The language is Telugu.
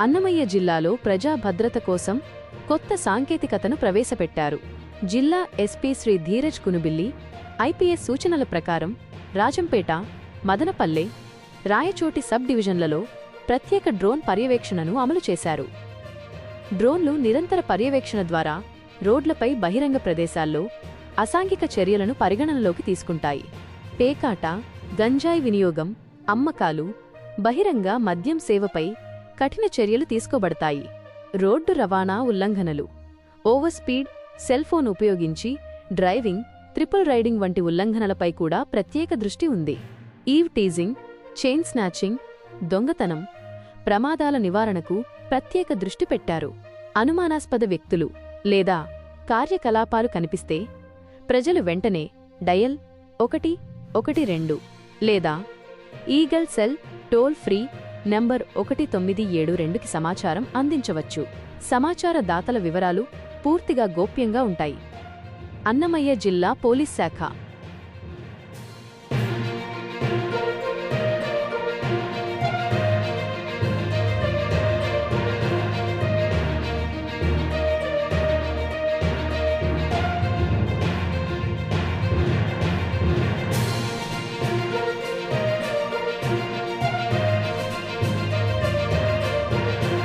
అన్నమయ్య జిల్లాలో ప్రజా భద్రత కోసం కొత్త సాంకేతికతను ప్రవేశపెట్టారు. జిల్లా ఎస్పీ శ్రీ ధీరజ్ కునుబిల్లి ఐపీఎస్ సూచనల ప్రకారం రాజంపేట మదనపల్లె రాయచోటి సబ్ డివిజన్లలో ప్రత్యేక డ్రోన్ పర్యవేక్షణను అమలు చేశారు. డ్రోన్లు నిరంతర పర్యవేక్షణ ద్వారా రోడ్లపై బహిరంగ ప్రదేశాల్లో అసాంఘిక చర్యలను పరిగణనలోకి తీసుకుంటాయి. పేకాట గంజాయి వినియోగం అమ్మకాలు బహిరంగ మద్యం సేవపై కఠిన చర్యలు తీసుకోబడతాయి. రోడ్డు రవాణా ఉల్లంఘనలు. ఓవర్ స్పీడ్ సెల్ ఫోన్ ఉపయోగించి డ్రైవింగ్ ట్రిపుల్ రైడింగ్ వంటి ఉల్లంఘనలపై కూడా ప్రత్యేక దృష్టి ఉంది. ఈవ్ టీజింగ్ చైన్ స్నాచింగ్ దొంగతనం ప్రమాదాల నివారణకు ప్రత్యేక దృష్టి పెట్టారు. అనుమానాస్పద వ్యక్తులు లేదా కార్యకలాపాలు కనిపిస్తే ప్రజలు వెంటనే డయల్ ఒకటి ఒకటి రెండు లేదా eagle cell toll free number ఒకటి తొమ్మిది ఏడు రెండుకి సమాచారం అందించవచ్చు. సమాచార దాతల వివరాలు పూర్తిగా గోప్యంగా ఉంటాయి. అన్నమయ్య జిల్లా పోలీస్ శాఖ.